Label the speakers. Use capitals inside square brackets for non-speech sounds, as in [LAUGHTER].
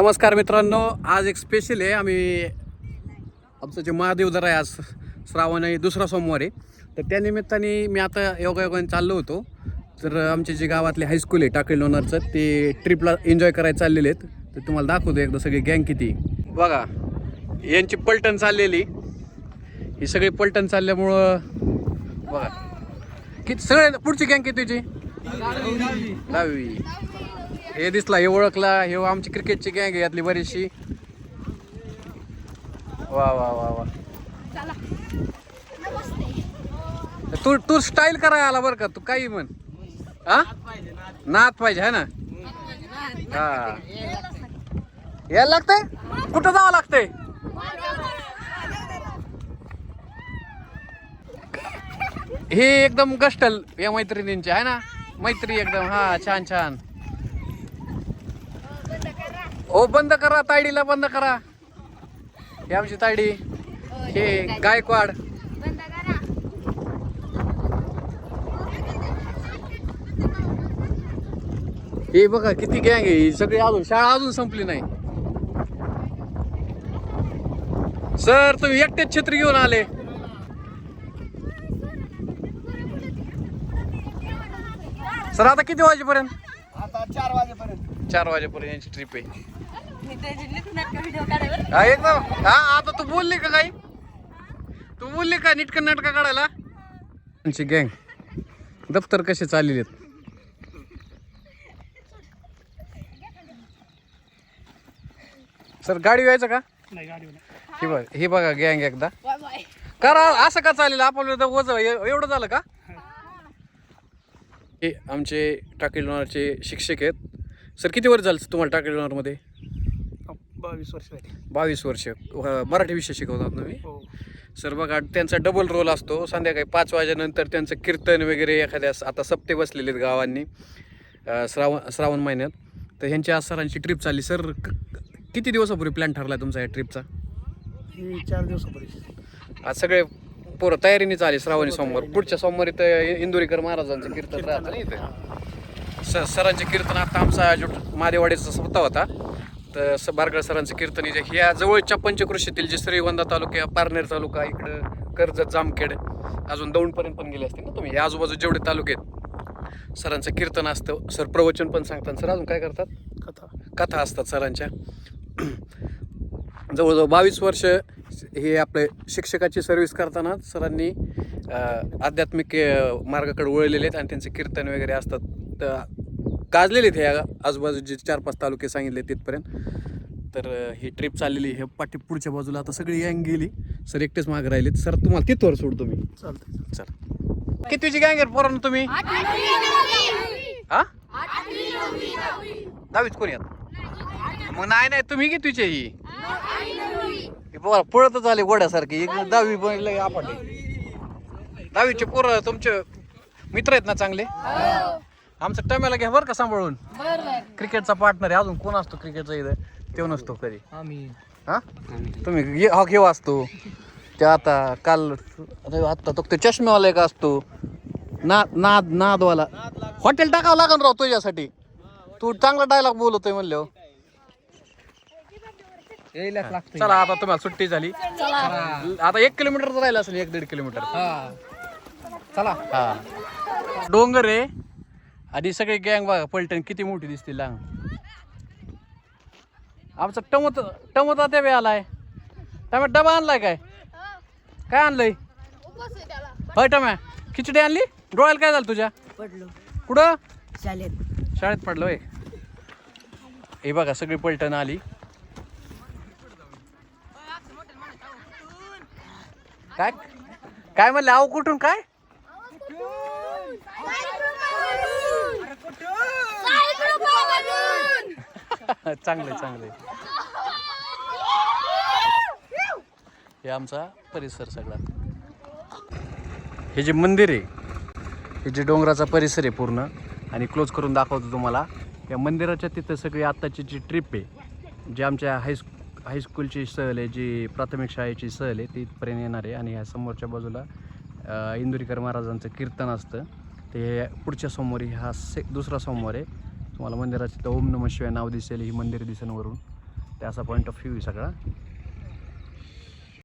Speaker 1: नमस्कार मित्रांनो आज एक स्पेशल आहे. आम्ही आमचं जे महादेव आहे आज श्रावण आहे दुसरा सोमवार आहे. तर त्या निमित्ताने मी आता योगायोगाने चाललो होतो. तर आमचे जे गावातले हायस्कूल आहे टाकळी लोणारचं ते ट्रिपला एन्जॉय करायला चाललेले आहेत. तर तुम्हाला दाखवतो एकदा सगळी गँग किती बघा यांची पलटण चाललेली. ही सगळी पलटण चालल्यामुळं बघा. किती सगळे पुढची गँग किती तुझी? दहावी. हे दिसला हे ओळखला हे आमची क्रिकेटची गँग आहे यातली बरीचशी. वा वा वा वा. तू तू स्टाईल करायला आला बरं का? तू काही म्हण. हा? नात पाहिजे है ना? हा. यायला लागतंय? कुठं जावं लागतंय? हे एकदम गस्टल या मैत्रिणींचे आहे ना? मैत्री एकदम हा छान छान. ओ बंद करा तायडीला बंद करा. हे आमची तायडी. हे गायकवाड. हे बघा किती गँग आहे. ही सगळी अजून शाळा अजून संपली नाही. सर तुम्ही एकटेच छत्री घेऊन आले. सर आता किती वाजेपर्यंत?
Speaker 2: आता चार वाजेपर्यंत.
Speaker 1: चार वाजेपर्यंत यांची ट्रिप आहे. हा एकदम. हा आता तू बोलली का काही? तू बोलली का नीटकं नाटका काढायला? त्यांची गँग दफ्तर कसे चाललेले आहेत? सर गाडी व्हायचं का?
Speaker 2: नाही गाडी
Speaker 1: हे बघ हे बघा गँग एकदा.
Speaker 3: Bye bye.
Speaker 1: करा असं का चालेल वज एवढं झालं का? हे आमचे टाकी लोणारचे शिक्षक आहेत. सर किती वर्ष झालं तुम्हाला टाकी लोणारमध्ये
Speaker 2: बावीस वर्ष
Speaker 1: बावीस वर्ष. मराठी विषय शिकवतात ना मी
Speaker 2: हो.
Speaker 1: सर बघा त्यांचा डबल रोल असतो. संध्याकाळी पाच वाजेनंतर त्यांचं कीर्तन वगैरे एखाद्या आता सप्ते बसलेले आहेत गावांनी श्रावण श्रावण महिन्यात. तर ह्यांची आज सरांची ट्रिप चालली. सर किती दिवसापूर्वी प्लॅन ठरला तुमचा या ट्रिपचा
Speaker 2: ही चार दिवसापूर्वी.
Speaker 1: आज सगळे पोरं तयारीने चालले श्रावणी सोमवार. पुढच्या सोमवारी तर इंदुरीकर महाराजांचं कीर्तन राहतं नाही इथं. स सरांचे कीर्तन आता आमचा जो महादेवाडीचा स्वतः होता. तर स बारगळ सरांचं कीर्तन इथे. ह्या जवळच्या पंचकृषीतील जे श्रीगोंदा तालुक्या पारनेर तालुका इकडं कर्जत जामखेड अजून दौंडपर्यंत पण गेले असतील ना तुम्ही. या आजूबाजू जेवढे तालुके आहेत सरांचं कीर्तन असतं. सर प्रवचन पण सांगतात. सर अजून काय करतात?
Speaker 2: कथा.
Speaker 1: कथा असतात सरांच्या. [CLEARS THROAT] जवळजवळ बावीस वर्ष हे आपले शिक्षकाची सर्व्हिस करताना सरांनी आध्यात्मिक मार्गाकडे वळलेले आहेत आणि त्यांचे कीर्तन वगैरे असतात. तर गाजलेले आहेत ह्या आजूबाजूचे चार पाच तालुके सांगितले तिथपर्यंत. तर ही ट्रिप चाललेली हे पाठी पुढच्या बाजूला आता सगळी गँग गेली. सर एकटेच मागे राहिलेत. सर तुम्हाला तिथवर सोडतो मी.
Speaker 2: चालतंय.
Speaker 1: चल कितीची गँग आहे पोरांनो तुम्ही? हा? दहावीच कोणी आहेत मग नाही नाही. तुम्ही कितीचे ही? हे बघा पळतच आले गोड्यासारखी एक दहावी बनले आपण. दहावीचे पोरं तुमचे मित्र आहेत ना चांगले? आमचं टम्याला घ्या बरं का सांभाळून. क्रिकेटचा पार्टनर आहे. अजून कोण असतो क्रिकेटचा इथं? तो नसतो कधी
Speaker 2: आम्ही.
Speaker 1: हा? तुम्ही ये- हा घेऊ असतो. ते आता काल आता तो ते चष्मेवाला एक असतो. नाद नाद नादवाला. हॉटेल टाकावं लागन राव तुझ्यासाठी. तू चांगला डायलॉग बोलतोय म्हणल्यावर. चला आता तुम्हाला सुट्टी झाली. आता एक किलोमीटर राहिलं असेल एक दीड किलोमीटर. चला. हा. डोंगर आहे आणि सगळे गँग बघा पलटण किती मोठी दिसते लांग आमचा टमत टमत त्या बी आलाय. टम्या डबा आणलाय काय? काय आणलंय? होय टम्या खिचडी आणली? डोळ्याला काय झालं तुझ्या?
Speaker 3: पडलो.
Speaker 1: कुठं?
Speaker 3: चालेल
Speaker 1: शाळेत पडलं हे बघा सगळी पलटण आली. काय? काय म्हणलं? आहो कुठून? काय? [LAUGHS] चांगले चांगले हे आमचा परिसर सगळा. हे जे मंदिर आहे हे जे डोंगराचा परिसर आहे पूर्ण आणि क्लोज करून दाखवतो तुम्हाला या मंदिराच्या तिथं सगळी आत्ताची जी ट्रिप आहे जे आमच्या हायस्कूल हायस्कूलची सहल आहे जी प्राथमिक शाळेची सहल आहे ती येणार आहे. आणि ह्या समोरच्या बाजूला इंदुरीकर महाराजांचं कीर्तन असतं. ते पुढच्या सोमवारी हा से दुसरा सोमवार आहे. तुम्हाला मंदिराचं ओम नम शिवाय नाव दिसेल ही मंदिर दिसेल वरून. ते असा पॉईंट ऑफ व्ह्यू आहे सगळा.